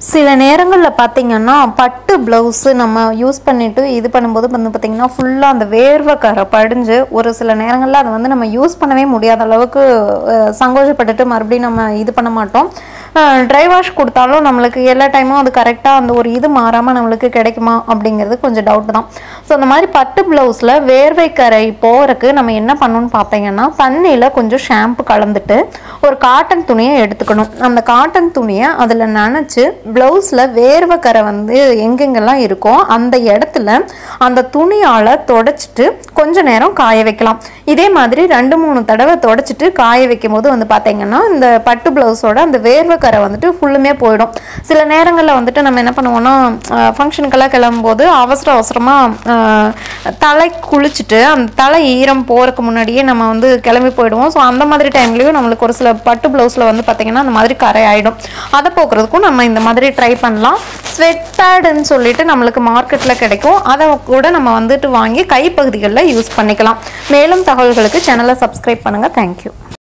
சில நேரங்களில் பார்த்தீங்கன்னா பட்டு ப்ளவுஸு நம்ம யூஸ் பண்ணிவிட்டு இது பண்ணும்போது வந்து பார்த்திங்கன்னா ஃபுல்லாக அந்த வேர்வை கரை படிஞ்சு ஒரு சில நேரங்களில் அதை வந்து நம்ம யூஸ் பண்ணவே முடியாத அளவுக்கு அஹ், சங்கோஜப்பட்டுட்டு மறுபடியும் நம்ம இது பண்ண மாட்டோம். ட்ரை வாஷ் கொடுத்தாலும் நம்மளுக்கு எல்லா டைமும் அது கரெக்டாக அந்த ஒரு இது மாறாமல் நம்மளுக்கு கிடைக்குமா அப்படிங்கிறது கொஞ்சம் டவுட் தான். ஸோ அந்த மாதிரி பட்டு ப்ளவுஸில் வேர்வை கரை போகிறக்கு நம்ம என்ன பண்ணணும்னு பார்த்தீங்கன்னா தண்ணியில் கொஞ்சம் ஷாம்பு கலந்துட்டு ஒரு காட்டன் துணியை எடுத்துக்கணும். அந்த காட்டன் துணியை அதில் நினச்சி ப்ளவுஸில் வேர்வை கரை வந்து எங்கெங்கெல்லாம் இருக்கோ அந்த இடத்துல அந்த துணியால் தொடச்சிட்டு கொஞ்ச நேரம் காய வைக்கலாம். இதே மாதிரி ரெண்டு மூணு தடவை தொடச்சிட்டு காய வைக்கும் போது வந்து பார்த்தீங்கன்னா இந்த பட்டு ப்ளவுஸோட அந்த வேர்வை கரை வந்துட்டு ஃபுல்லுமே போயிடும். சில நேரங்களில் வந்துட்டு நம்ம என்ன பண்ணுவோம்னா ஃபங்க்ஷனுக்கெல்லாம் கிளம்பும்போது அவசர அவசரமாக தலை குளிச்சுட்டு அந்த தலை ஈரம் போகிறதுக்கு முன்னாடியே நம்ம வந்து கிளம்பி போயிடுவோம். ஸோ அந்த மாதிரி டைம்லேயும் நம்மளுக்கு ஒரு சில பட்டு ப்ளவுஸில் வந்து பார்த்திங்கன்னா அந்த மாதிரி கரை ஆகிடும் அதை போக்குறதுக்கும் நம்ம இந்த மாதிரி ட்ரை பண்ணலாம். ஸ்வெட் பேடுன்னு சொல்லிட்டு நம்மளுக்கு மார்க்கெட்டில் கிடைக்கும். அதை கூட நம்ம வந்துட்டு வாங்கி கைப்பகுதிகளில் யூஸ் பண்ணிக்கலாம். மேலும் தகவல்களுக்கு சேனலை சப்ஸ்கிரைப் பண்ணுங்கள் தேங்க்யூ